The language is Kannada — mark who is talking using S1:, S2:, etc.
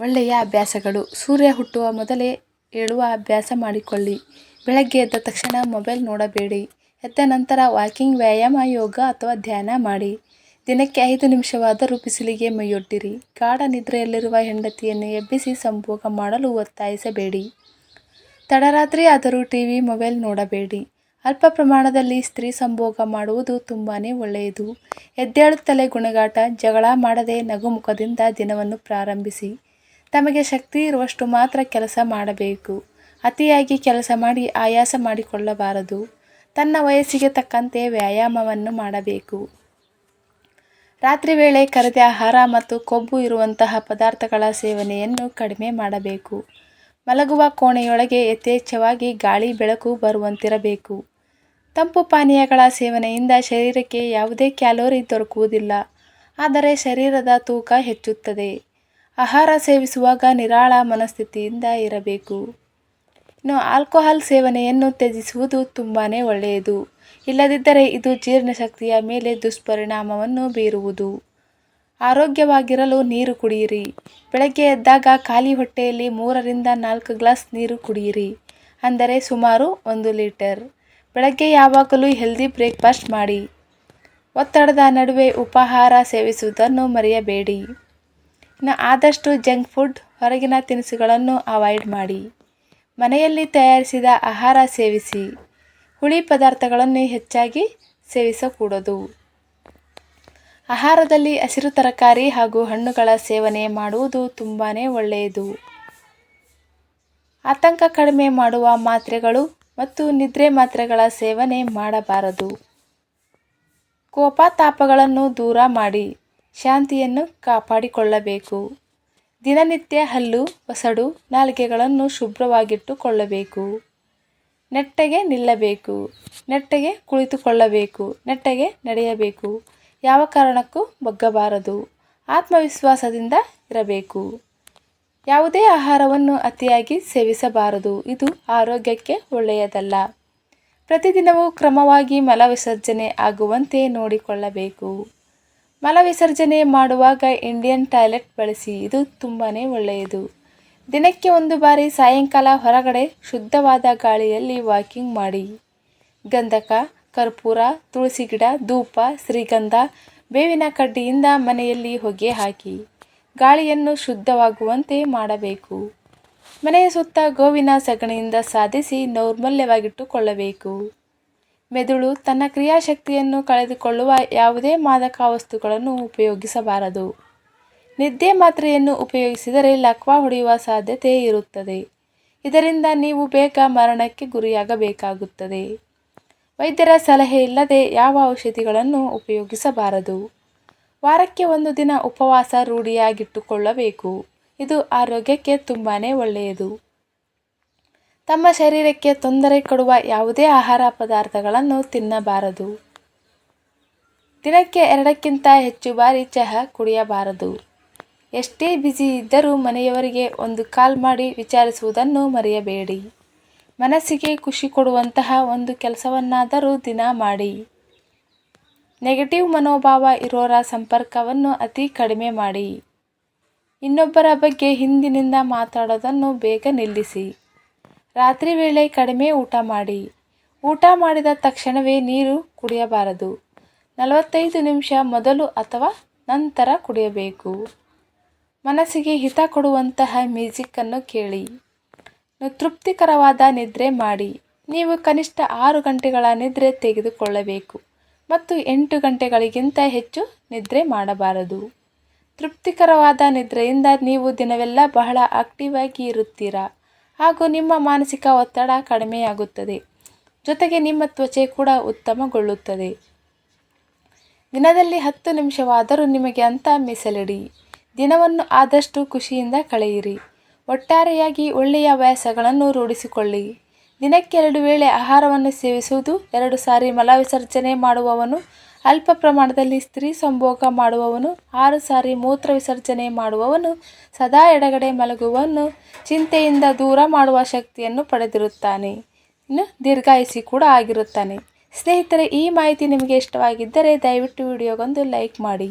S1: ಒಳ್ಳೆಯ ಅಭ್ಯಾಸಗಳು. ಸೂರ್ಯ ಹುಟ್ಟುವ ಮೊದಲೇ ಏಳುವ ಅಭ್ಯಾಸ ಮಾಡಿಕೊಳ್ಳಿ. ಬೆಳಗ್ಗೆ ಎದ್ದ ತಕ್ಷಣ ಮೊಬೈಲ್ ನೋಡಬೇಡಿ. ಎದ್ದ ನಂತರ ವಾಕಿಂಗ್, ವ್ಯಾಯಾಮ, ಯೋಗ ಅಥವಾ ಧ್ಯಾನ ಮಾಡಿ. ದಿನಕ್ಕೆ ಐದು ನಿಮಿಷವಾದರೂ ಬಿಸಿಲಿಗೆ ಮೈಯೊಡ್ಡಿರಿ. ಗಾಢ ನಿದ್ರೆಯಲ್ಲಿರುವ ಹೆಂಡತಿಯನ್ನು ಎಬ್ಬಿಸಿ ಸಂಭೋಗ ಮಾಡಲು ಒತ್ತಾಯಿಸಬೇಡಿ. ತಡರಾತ್ರಿ ಆದರೂ ಟಿ ವಿ ಮೊಬೈಲ್ ನೋಡಬೇಡಿ. ಅಲ್ಪ ಪ್ರಮಾಣದಲ್ಲಿ ಸ್ತ್ರೀ ಸಂಭೋಗ ಮಾಡುವುದು ತುಂಬಾ ಒಳ್ಳೆಯದು. ಎದ್ದೇಳುತ್ತಲೇ ಗುಣಗಾಟ, ಜಗಳ ಮಾಡದೆ ನಗುಮುಖದಿಂದ ದಿನವನ್ನು ಪ್ರಾರಂಭಿಸಿ. ತಮಗೆ ಶಕ್ತಿ ಇರುವಷ್ಟು ಮಾತ್ರ ಕೆಲಸ ಮಾಡಬೇಕು. ಅತಿಯಾಗಿ ಕೆಲಸ ಮಾಡಿ ಆಯಾಸ ಮಾಡಿಕೊಳ್ಳಬಾರದು. ತನ್ನ ವಯಸ್ಸಿಗೆ ತಕ್ಕಂತೆ ವ್ಯಾಯಾಮವನ್ನು ಮಾಡಬೇಕು. ರಾತ್ರಿ ವೇಳೆ ಕರೆದ ಆಹಾರ ಮತ್ತು ಕೊಬ್ಬು ಇರುವಂತಹ ಪದಾರ್ಥಗಳ ಸೇವನೆಯನ್ನು ಕಡಿಮೆ ಮಾಡಬೇಕು. ಮಲಗುವ ಕೋಣೆಯೊಳಗೆ ಯಥೇಚ್ಛವಾಗಿ ಗಾಳಿ, ಬೆಳಕು ಬರುವಂತಿರಬೇಕು. ತಂಪು ಪಾನೀಯಗಳ ಸೇವನೆಯಿಂದ ಶರೀರಕ್ಕೆ ಯಾವುದೇ ಕ್ಯಾಲೋರಿ ದೊರಕುವುದಿಲ್ಲ. ಆದರೆ ಶರೀರದ ತೂಕ ಹೆಚ್ಚುತ್ತದೆ. ಆಹಾರ ಸೇವಿಸುವಾಗ ನಿರಾಳ ಮನಸ್ಥಿತಿಯಿಂದ ಇರಬೇಕು. ಇನ್ನು ಆಲ್ಕೋಹಾಲ್ ಸೇವನೆಯನ್ನು ತ್ಯಜಿಸುವುದು ತುಂಬಾ ಒಳ್ಳೆಯದು. ಇಲ್ಲದಿದ್ದರೆ ಇದು ಜೀರ್ಣಶಕ್ತಿಯ ಮೇಲೆ ದುಷ್ಪರಿಣಾಮವನ್ನು ಬೀರುವುದು. ಆರೋಗ್ಯವಾಗಿರಲು ನೀರು ಕುಡಿಯಿರಿ. ಬೆಳಗ್ಗೆ ಎದ್ದಾಗ ಖಾಲಿ ಹೊಟ್ಟೆಯಲ್ಲಿ ಮೂರರಿಂದ ನಾಲ್ಕು ಗ್ಲಾಸ್ ನೀರು ಕುಡಿಯಿರಿ. ಅಂದರೆ ಸುಮಾರು ಒಂದು ಲೀಟರ್. ಬೆಳಗ್ಗೆ ಯಾವಾಗಲೂ ಹೆಲ್ದಿ ಬ್ರೇಕ್ಫಾಸ್ಟ್ ಮಾಡಿ. ಒತ್ತಡದ ನಡುವೆ ಉಪಾಹಾರ ಸೇವಿಸುವುದನ್ನು ಮರೆಯಬೇಡಿ. ಇನ್ನು ಆದಷ್ಟು ಜಂಕ್ ಫುಡ್ ಹೊರಗಿನ ತಿನಿಸುಗಳನ್ನು ಅವಾಯ್ಡ್ ಮಾಡಿ. ಮನೆಯಲ್ಲಿ ತಯಾರಿಸಿದ ಆಹಾರ ಸೇವಿಸಿ. ಹುಳಿ ಪದಾರ್ಥಗಳನ್ನು ಹೆಚ್ಚಾಗಿ ಸೇವಿಸಕೂಡದು. ಆಹಾರದಲ್ಲಿ ಹಸಿರು ತರಕಾರಿ ಹಾಗೂ ಹಣ್ಣುಗಳ ಸೇವನೆ ಮಾಡುವುದು ತುಂಬಾ ಒಳ್ಳೆಯದು. ಆತಂಕ ಕಡಿಮೆ ಮಾಡುವ ಮಾತ್ರೆಗಳು ಮತ್ತು ನಿದ್ರೆ ಮಾತ್ರೆಗಳ ಸೇವನೆ ಮಾಡಬಾರದು. ಕೋಪ ತಾಪಗಳನ್ನು ದೂರ ಮಾಡಿ. ಶಾಂತಿಯನ್ನು ಕಾಪಾಡಿಕೊಳ್ಳಬೇಕು. ದಿನನಿತ್ಯ ಹಲ್ಲು, ಒಸಡು, ನಾಲಿಗೆಗಳನ್ನು ಶುಭ್ರವಾಗಿಟ್ಟುಕೊಳ್ಳಬೇಕು. ನೆಟ್ಟಗೆ ನಿಲ್ಲಬೇಕು. ನೆಟ್ಟಗೆ ಕುಳಿತುಕೊಳ್ಳಬೇಕು. ನೆಟ್ಟಗೆ ನಡೆಯಬೇಕು. ಯಾವ ಕಾರಣಕ್ಕೂ ಬಗ್ಗಬಾರದು. ಆತ್ಮವಿಶ್ವಾಸದಿಂದ ಇರಬೇಕು. ಯಾವುದೇ ಆಹಾರವನ್ನು ಅತಿಯಾಗಿ ಸೇವಿಸಬಾರದು. ಇದು ಆರೋಗ್ಯಕ್ಕೆ ಒಳ್ಳೆಯದಲ್ಲ. ಪ್ರತಿದಿನವೂ ಕ್ರಮವಾಗಿ ಮಲವಿಸರ್ಜನೆ ಆಗುವಂತೆ ನೋಡಿಕೊಳ್ಳಬೇಕು. ಮಲವಿಸರ್ಜನೆ ಮಾಡುವಾಗ ಇಂಡಿಯನ್ ಟಾಯ್ಲೆಟ್ ಬಳಸಿ ಇದು ತುಂಬಾ ಒಳ್ಳೆಯದು. ದಿನಕ್ಕೆ ಒಂದು ಬಾರಿ ಸಾಯಂಕಾಲ ಹೊರಗಡೆ ಶುದ್ಧವಾದ ಗಾಳಿಯಲ್ಲಿ ವಾಕಿಂಗ್ ಮಾಡಿ. ಗಂಧಕ, ಕರ್ಪೂರ, ತುಳಸಿ ಗಿಡ, ಧೂಪ, ಶ್ರೀಗಂಧ, ಬೇವಿನ ಕಡ್ಡಿಯಿಂದ ಮನೆಯಲ್ಲಿ ಹೊಗೆ ಹಾಕಿ ಗಾಳಿಯನ್ನು ಶುದ್ಧವಾಗುವಂತೆ ಮಾಡಬೇಕು. ಮನೆಯ ಸುತ್ತ ಗೋವಿನ ಸಗಣಿಯಿಂದ ಸಾಧಿಸಿ ನೈರ್ಮಲ್ಯವಾಗಿಟ್ಟುಕೊಳ್ಳಬೇಕು. ಮೆದುಳು ತನ್ನ ಕ್ರಿಯಾಶಕ್ತಿಯನ್ನು ಕಳೆದುಕೊಳ್ಳುವ ಯಾವುದೇ ಮಾದಕ ವಸ್ತುಗಳನ್ನು ಉಪಯೋಗಿಸಬಾರದು. ನಿದ್ದೆ ಮಾತ್ರೆಯನ್ನು ಉಪಯೋಗಿಸಿದರೆ ಲಕ್ವ ಹೊಡೆಯುವ ಸಾಧ್ಯತೆ ಇರುತ್ತದೆ. ಇದರಿಂದ ನೀವು ಬೇಗ ಮರಣಕ್ಕೆ ಗುರಿಯಾಗಬೇಕಾಗುತ್ತದೆ. ವೈದ್ಯರ ಸಲಹೆ ಇಲ್ಲದೆ ಯಾವ ಔಷಧಿಗಳನ್ನು ಉಪಯೋಗಿಸಬಾರದು. ವಾರಕ್ಕೆ ಒಂದು ದಿನ ಉಪವಾಸ ರೂಢಿಯಾಗಿಟ್ಟುಕೊಳ್ಳಬೇಕು. ಇದು ಆರೋಗ್ಯಕ್ಕೆ ತುಂಬಾ ಒಳ್ಳೆಯದು. ತಮ್ಮ ಶರೀರಕ್ಕೆ ತೊಂದರೆ ಕೊಡುವ ಯಾವುದೇ ಆಹಾರ ಪದಾರ್ಥಗಳನ್ನು ತಿನ್ನಬಾರದು. ದಿನಕ್ಕೆ ಎರಡಕ್ಕಿಂತ ಹೆಚ್ಚು ಬಾರಿ ಚಹಾ ಕುಡಿಯಬಾರದು. ಎಷ್ಟೇ ಬ್ಯುಸಿ ಇದ್ದರೂ ಮನೆಯವರಿಗೆ ಒಂದು ಕಾಲ್ ಮಾಡಿ ವಿಚಾರಿಸುವುದನ್ನು ಮರೆಯಬೇಡಿ. ಮನಸ್ಸಿಗೆ ಖುಷಿ ಕೊಡುವಂತಹ ಒಂದು ಕೆಲಸವನ್ನಾದರೂ ದಿನ ಮಾಡಿ. ನೆಗೆಟಿವ್ ಮನೋಭಾವ ಇರೋರ ಸಂಪರ್ಕವನ್ನು ಅತಿ ಕಡಿಮೆ ಮಾಡಿ. ಇನ್ನೊಬ್ಬರ ಬಗ್ಗೆ ಹಿಂದಿನಿಂದ ಮಾತಾಡೋದನ್ನು ಬೇಗ ನಿಲ್ಲಿಸಿ. ರಾತ್ರಿ ವೇಳೆ ಕಡಿಮೆ ಊಟ ಮಾಡಿ. ಊಟ ಮಾಡಿದ ತಕ್ಷಣವೇ ನೀರು ಕುಡಿಯಬಾರದು. ನಲವತ್ತೈದು ನಿಮಿಷ ಮೊದಲು ಅಥವಾ ನಂತರ ಕುಡಿಯಬೇಕು. ಮನಸ್ಸಿಗೆ ಹಿತ ಕೊಡುವಂತಹ ಮ್ಯೂಸಿಕ್ಕನ್ನು ಕೇಳಿ. ತೃಪ್ತಿಕರವಾದ ನಿದ್ರೆ ಮಾಡಿ. ನೀವು ಕನಿಷ್ಠ ಆರು ಗಂಟೆಗಳ ನಿದ್ರೆ ತೆಗೆದುಕೊಳ್ಳಬೇಕು ಮತ್ತು ಎಂಟು ಗಂಟೆಗಳಿಗಿಂತ ಹೆಚ್ಚು ನಿದ್ರೆ ಮಾಡಬಾರದು. ತೃಪ್ತಿಕರವಾದ ನಿದ್ರೆಯಿಂದ ನೀವು ದಿನವೆಲ್ಲ ಬಹಳ ಆಕ್ಟಿವ್ ಆಗಿ ಇರುತ್ತೀರಾ? ಹಾಗೂ ನಿಮ್ಮ ಮಾನಸಿಕ ಒತ್ತಡ ಕಡಿಮೆಯಾಗುತ್ತದೆ. ಜೊತೆಗೆ ನಿಮ್ಮ ತ್ವಚೆ ಕೂಡ ಉತ್ತಮಗೊಳ್ಳುತ್ತದೆ. ದಿನದಲ್ಲಿ ಹತ್ತು ನಿಮಿಷವಾದರೂ ನಿಮಗೆ ಅಂತ ಮೀಸಲಿಡಿ. ದಿನವನ್ನು ಆದಷ್ಟು ಖುಷಿಯಿಂದ ಕಳೆಯಿರಿ. ಒಟ್ಟಾರೆಯಾಗಿ ಒಳ್ಳೆಯ ವ್ಯಾಸಗಳನ್ನು ರೂಢಿಸಿಕೊಳ್ಳಿ. ದಿನಕ್ಕೆರಡು ವೇಳೆ ಆಹಾರವನ್ನು ಸೇವಿಸುವುದು, ಎರಡು ಸಾರಿ ಮಲವಿಸರ್ಜನೆ ಮಾಡುವವನು ಅಲ್ಪ ಪ್ರಮಾಣದಲ್ಲಿ ಸ್ತ್ರೀ ಸಂಭೋಗ ಮಾಡುವವನು, ಆರು ಸಾರಿ ಮೂತ್ರ ವಿಸರ್ಜನೆ ಮಾಡುವವನು, ಸದಾ ಎಡಗಡೆ ಮಲಗುವವನು, ಚಿಂತೆಯಿಂದ ದೂರ ಮಾಡುವ ಶಕ್ತಿಯನ್ನು ಪಡೆದಿರುತ್ತಾನೆ. ಇನ್ನು ದೀರ್ಘಾಯಿಸಿ ಕೂಡ ಆಗಿರುತ್ತಾನೆ. ಸ್ನೇಹಿತರೆ, ಈ ಮಾಹಿತಿ ನಿಮಗೆ ಇಷ್ಟವಾಗಿದ್ದರೆ ದಯವಿಟ್ಟು ವಿಡಿಯೋಗೊಂದು ಲೈಕ್ ಮಾಡಿ.